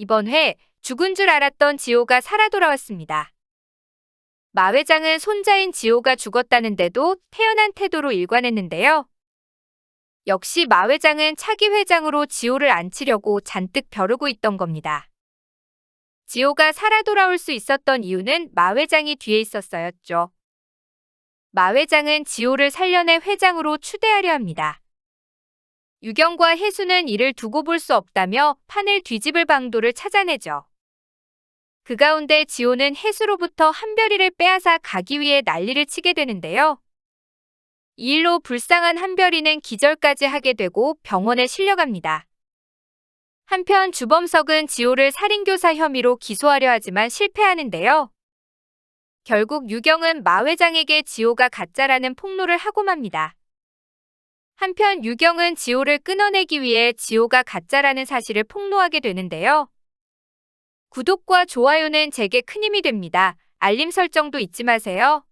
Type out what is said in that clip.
이번 회 죽은 줄 알았던 지호가 살아 돌아왔습니다. 마 회장은 손자인 지호가 죽었다는데도 태연한 태도로 일관했는데요. 역시 마 회장은 차기 회장으로 지호를 앉히려고 잔뜩 벼르고 있던 겁니다. 지호가 살아 돌아올 수 있었던 이유는 마 회장이 뒤에 있었어였죠. 마 회장은 지호를 살려내 회장으로 추대하려 합니다. 유경과 혜수는 이를 두고 볼 수 없다며 판을 뒤집을 방도를 찾아내죠. 그 가운데 지호는 혜수로부터 한별이를 빼앗아 가기 위해 난리를 치게 되는데요. 이 일로 불쌍한 한별이는 기절까지 하게 되고 병원에 실려갑니다. 한편 주범석은 지호를 살인교사 혐의로 기소하려 하지만 실패하는데요. 결국 유경은 마 회장에게 지호가 가짜라는 폭로를 하고 맙니다. 한편 유경은 지호를 끊어내기 위해 지호가 가짜라는 사실을 폭로하게 되는데요. 구독과 좋아요는 제게 큰 힘이 됩니다. 알림 설정도 잊지 마세요.